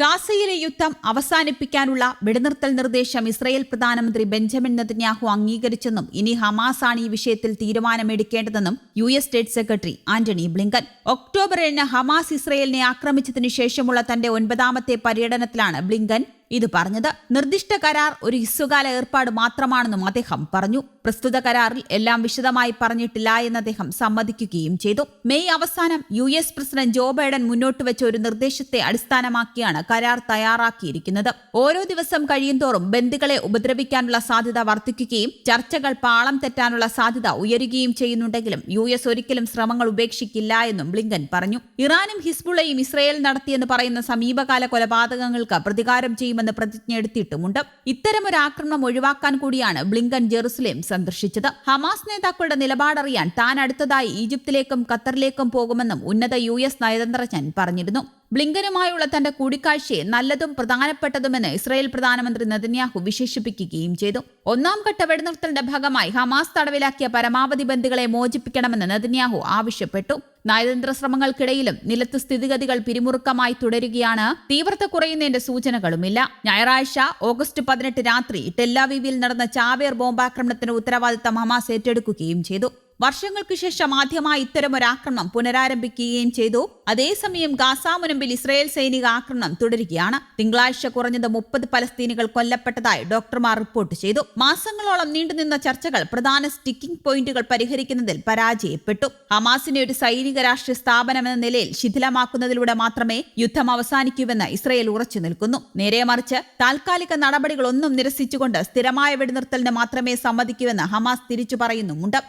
ഗാസയിലെ യുദ്ധം അവസാനിപ്പിക്കാനുള്ള വെടിനിർത്തൽ നിർദ്ദേശം ഇസ്രയേൽ പ്രധാനമന്ത്രി ബെഞ്ചമിൻ നെതന്യാഹു അംഗീകരിച്ചെന്നും ഇനി ഹമാസാണ് ഈ വിഷയത്തിൽ തീരുമാനമെടുക്കേണ്ടതെന്നും U S state secretary Antony Blinken. October ഏഴിന് ഹമാസ് ഇസ്രയേലിനെ ആക്രമിച്ചതിനു ശേഷമുള്ള തന്റെ ഒൻപതാമത്തെ പര്യടനത്തിലാണ് ബ്ലിങ്കൻ ഇത് പറഞ്ഞത് നിർദ്ദിഷ്ട കരാർ ഒരു ഹിസ്സുകാല ഏർപ്പാട് മാത്രമാണെന്നും അദ്ദേഹം പറഞ്ഞു. പ്രസ്തുത കരാറിൽ എല്ലാം വിശദമായി പറഞ്ഞിട്ടില്ല എന്ന് അദ്ദേഹം സമ്മതിക്കുകയും ചെയ്തു. മെയ് അവസാനം U S president Joe Biden മുന്നോട്ട് വെച്ച ഒരു നിർദ്ദേശത്തെ അടിസ്ഥാനമാക്കിയാണ് കരാർ തയ്യാറാക്കിയിരിക്കുന്നത്. ഓരോ ദിവസം കഴിയുന്തോറും ബന്ധുക്കളെ ഉപദ്രവിക്കാനുള്ള സാധ്യത വർദ്ധിക്കുകയും ചർച്ചകൾ പാളം തെറ്റാനുള്ള സാധ്യത ഉയരുകയും ചെയ്യുന്നുണ്ടെങ്കിലും യു എസ് ഒരിക്കലും ശ്രമങ്ങൾ ഉപേക്ഷിക്കില്ല എന്നും ബ്ലിങ്കൻ പറഞ്ഞു. ഇറാനും ഹിസ്ബുള്ളയും ഇസ്രയേൽ നടത്തിയെന്ന് പറയുന്ന സമീപകാല കൊലപാതകങ്ങൾക്ക് പ്രതികാരം ചെയ്യുമെന്ന് പ്രതിജ്ഞ എടുത്തിട്ടുമുണ്ട്. ഇത്തരമൊരാക്രമണം ഒഴിവാക്കാൻ കൂടിയാണ് ബ്ലിങ്കൻ ജെറുസലേം സന്ദർശിച്ചത്. ഹമാസ് നേതാക്കളുടെ നിലപാടറിയാൻ താൻ അടുത്തതായി ഈജിപ്തിലേക്കും ഖത്തറിലേക്കും പോകുമെന്നും ഉന്നത യു എസ് നയതന്ത്രജ്ഞൻ പറഞ്ഞിരുന്നു. ബ്ലിങ്കനുമായുള്ള തന്റെ കൂടിക്കാഴ്ചയെ നല്ലതും പ്രധാനപ്പെട്ടതുമെന്ന് ഇസ്രായേൽ പ്രധാനമന്ത്രി നെതന്യാഹു വിശേഷിപ്പിക്കുകയും ചെയ്തു. ഒന്നാം ഘട്ട വെടിനിർത്തലിന്റെ ഭാഗമായി ഹമാസ് തടവിലാക്കിയ പരമാവധി ബന്ധുക്കളെ മോചിപ്പിക്കണമെന്ന് നെതന്യാഹു ആവശ്യപ്പെട്ടു. നയതന്ത്ര ശ്രമങ്ങൾക്കിടയിലും നിലത്ത് സ്ഥിതിഗതികൾ പിരിമുറുക്കമായി തുടരുകയാണ്. തീവ്രത കുറയുന്നതിന്റെ സൂചനകളുമില്ല. ഞായറാഴ്ച ഓഗസ്റ്റ് പതിനെട്ട് രാത്രി ടെല്ലാവീവിൽ നടന്ന ചാവേർ ബോംബാക്രമണത്തിന് ഉത്തരവാദിത്തം ഹമാസ് ഏറ്റെടുക്കുകയും ചെയ്തു. വർഷങ്ങൾക്ക് ശേഷം ആദ്യമായി ഇത്തരമൊരാക്രമണം പുനരാരംഭിക്കുകയും ചെയ്തു. അതേസമയം ഗാസ മുനമ്പിൽ ഇസ്രായേൽ സൈനിക ആക്രമണം തുടരുകയാണ്. തിങ്കളാഴ്ച കുറഞ്ഞത് മുപ്പത് പലസ്തീനികൾ കൊല്ലപ്പെട്ടതായി ഡോക്ടർമാർ റിപ്പോർട്ട് ചെയ്തു. മാസങ്ങളോളം നീണ്ടുനിന്ന ചർച്ചകൾ പ്രധാന സ്റ്റിക്കിംഗ് പോയിന്റുകൾ പരിഹരിക്കുന്നതിൽ പരാജയപ്പെട്ടു. ഹമാസിനെ ഒരു സൈനിക രാഷ്ട്രീയ സ്ഥാപനമെന്ന നിലയിൽ ശിഥിലമാക്കുന്നതിലൂടെ മാത്രമേ യുദ്ധം അവസാനിക്കൂവെന്ന് ഇസ്രായേൽ ഉറച്ചു നിൽക്കുന്നു. നേരെ മറിച്ച് താൽക്കാലിക നടപടികളൊന്നും നിരസിച്ചുകൊണ്ട് സ്ഥിരമായ വെടിനിർത്തലിന് മാത്രമേ സമ്മതിക്കൂവെന്ന് ഹമാസ് തിരിച്ചു പറയുന്നുമുണ്ട്.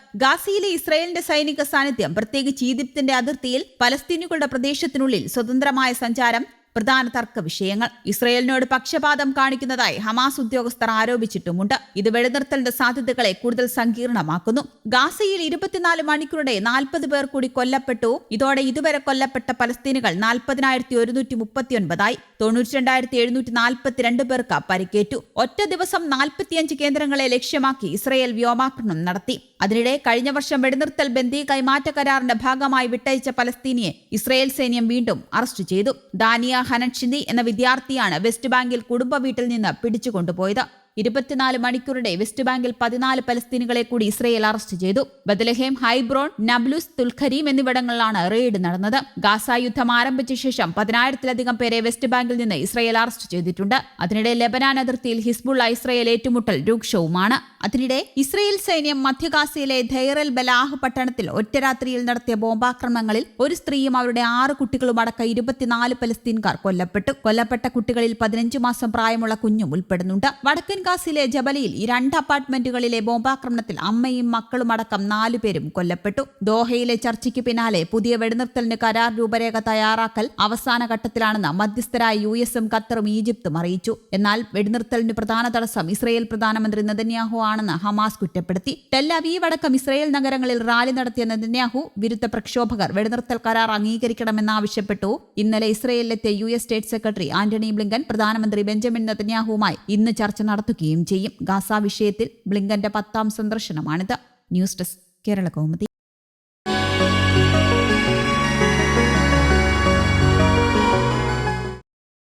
ഗാസയിലെ ഇസ്രായേലിന്റെ സൈനിക സാന്നിധ്യം പ്രത്യേകിച്ച് ഈജിപ്തിന്റെ അതിർത്തിയിൽ പലസ്തീനുകളുടെ പ്രദേശത്തിനുള്ളിൽ സ്വതന്ത്രമായ സഞ്ചാരം പ്രധാന തർക്ക വിഷയങ്ങൾ. ഇസ്രയേലിനോട് പക്ഷപാതം കാണിക്കുന്നതായി ഹമാസ് ഉദ്യോഗസ്ഥർ ആരോപിച്ചിട്ടുമുണ്ട്. ഇത് വെടിനിർത്തലിന്റെ സാധ്യതകളെ കൂടുതൽ സങ്കീർണമാക്കുന്നു. ഗാസയിൽ ഇരുപത്തിനാല് മണിക്കൂറുടെ നാൽപ്പത് പേർ കൂടി കൊല്ലപ്പെട്ടു. ഇതോടെ ഇതുവരെ കൊല്ലപ്പെട്ട പലസ്തീനുകൾ നാൽപ്പതിനായിരത്തി ഒരുന്നൂറ്റി മുപ്പത്തിയൊൻപതായി. തൊണ്ണൂറ്റി രണ്ടായിരത്തി എഴുന്നൂറ്റി നാൽപ്പത്തിരണ്ട് പേർക്ക് പരിക്കേറ്റു. ഒറ്റ ദിവസം നാൽപ്പത്തിയഞ്ച് കേന്ദ്രങ്ങളെ ലക്ഷ്യമാക്കി ഇസ്രയേൽ വ്യോമാക്രമണം നടത്തി. അതിനിടെ കഴിഞ്ഞ വർഷം വെടിനിർത്തൽ ബന്ദി കൈമാറ്റ കരാറിന്റെ ഭാഗമായി വിട്ടയച്ച പലസ്തീനിയെ ഇസ്രയേൽ സൈന്യം വീണ്ടും അറസ്റ്റ് ചെയ്തു. ദാനിയ ഹനൻഷിന്ദി എന്ന വിദ്യാർത്ഥിയാണ് വെസ്റ്റ് ബാങ്കിൽ കുടുംബ വീട്ടിൽ നിന്ന് പിടിച്ചുകൊണ്ടുപോയത്. ഇരുപത്തിനാല് മണിക്കൂറുടെ വെസ്റ്റ് ബാങ്കിൽ പതിനാല് പലസ്തീനുകളെ കൂടി ഇസ്രയേൽ അറസ്റ്റ് ചെയ്തു. ബദലഹേം ഹൈബ്രോൺ നബ്ലുസ് തുൽഖരീം എന്നിവിടങ്ങളിലാണ് റെയ്ഡ് നടന്നത്. ഗാസ യുദ്ധം ആരംഭിച്ച ശേഷം പതിനായിരത്തിലധികം പേരെ വെസ്റ്റ് ബാങ്കിൽ നിന്ന് ഇസ്രയേൽ അറസ്റ്റ് ചെയ്തിട്ടുണ്ട്. അതിനിടെ ലെബനാൻ അതിർത്തിയിൽ ഹിസ്ബുള്ള ഇസ്രയേൽ ഏറ്റുമുട്ടൽ രൂക്ഷവുമാണ്. അതിനിടെ ഇസ്രയേൽ സൈന്യം മധ്യഗാസയിലെ ധൈറൽ ബലാഹ് പട്ടണത്തിൽ ഒറ്റരാത്രിയിൽ നടത്തിയ ബോംബാക്രമണങ്ങളിൽ ഒരു സ്ത്രീയും അവരുടെ ആറ് കുട്ടികളും അടക്കം ഇരുപത്തിനാല് പലസ്തീൻകാർ കൊല്ലപ്പെട്ടു. കൊല്ലപ്പെട്ട കുട്ടികളിൽ പതിനഞ്ച് മാസം പ്രായമുള്ള കുഞ്ഞും ഉൾപ്പെടുന്നുണ്ട്. വടക്കൻ ഗാസിലെ ജബലിയിൽ ഈ രണ്ട് അപ്പാർട്ട്മെന്റുകളിലെ ബോംബാക്രമണത്തിൽ അമ്മയും മക്കളും അടക്കം നാലുപേരും കൊല്ലപ്പെട്ടു. ദോഹയിലെ ചർച്ചയ്ക്ക് പിന്നാലെ പുതിയ വെടിനിർത്തലിന് കരാർ രൂപരേഖ തയ്യാറാക്കൽ അവസാന ഘട്ടത്തിലാണെന്ന് മധ്യസ്ഥരായ യു എസും ഖത്തറും ഈജിപ്തും അറിയിച്ചു. എന്നാൽ വെടിനിർത്തലിന് പ്രധാന തടസ്സം ഇസ്രയേൽ പ്രധാനമന്ത്രി നെതന്യാഹു ആണെന്ന് ഹമാസ് കുറ്റപ്പെടുത്തി. ടെല്ലവീവ് അടക്കം ഇസ്രയേൽ നഗരങ്ങളിൽ റാലി നടത്തിയ നെതന്യാഹു വിരുദ്ധ പ്രക്ഷോഭകർ വെടിനിർത്തൽ കരാർ അംഗീകരിക്കണമെന്നാവശ്യപ്പെട്ടു. ഇന്നലെ ഇസ്രയേലിലെത്തിയ U S state secretary Antony Blinken പ്രധാനമന്ത്രി ബെഞ്ചമിൻ നെതന്യാഹുവുമായി ഇന്ന് ചർച്ച നടത്തുകയും ചെയ്യും. ഗാസ വിഷയത്തിൽ ബ്ലിങ്കന്റെ പത്താം സന്ദർശനമാണിത്. News desk Kerala Kaumudi.